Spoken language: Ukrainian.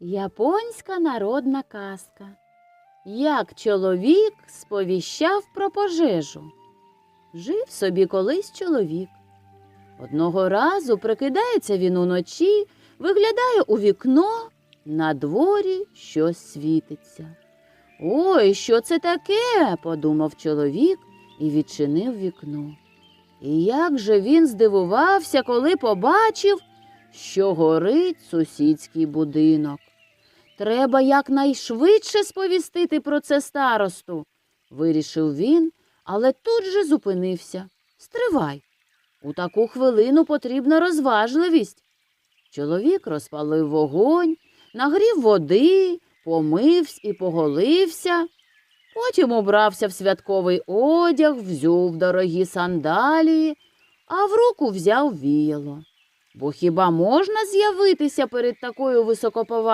Японська народна казка. Як чоловік сповіщав про пожежу. Жив собі колись чоловік. Одного разу прикидається він уночі, виглядає у вікно, на дворі щось світиться. Ой, що це таке? подумав чоловік і відчинив вікно. І як же він здивувався, коли побачив, що горить сусідський будинок. Треба якнайшвидше сповістити про це старосту, вирішив він, але тут же зупинився. Стривай. У таку хвилину потрібна розважливість. Чоловік розпалив вогонь, нагрів води, помився і поголився. Потім убрався в святковий одяг, взюв дорогі сандалії, а в руку взяв віяло. Бо хіба можна з'явитися перед такою високоповажною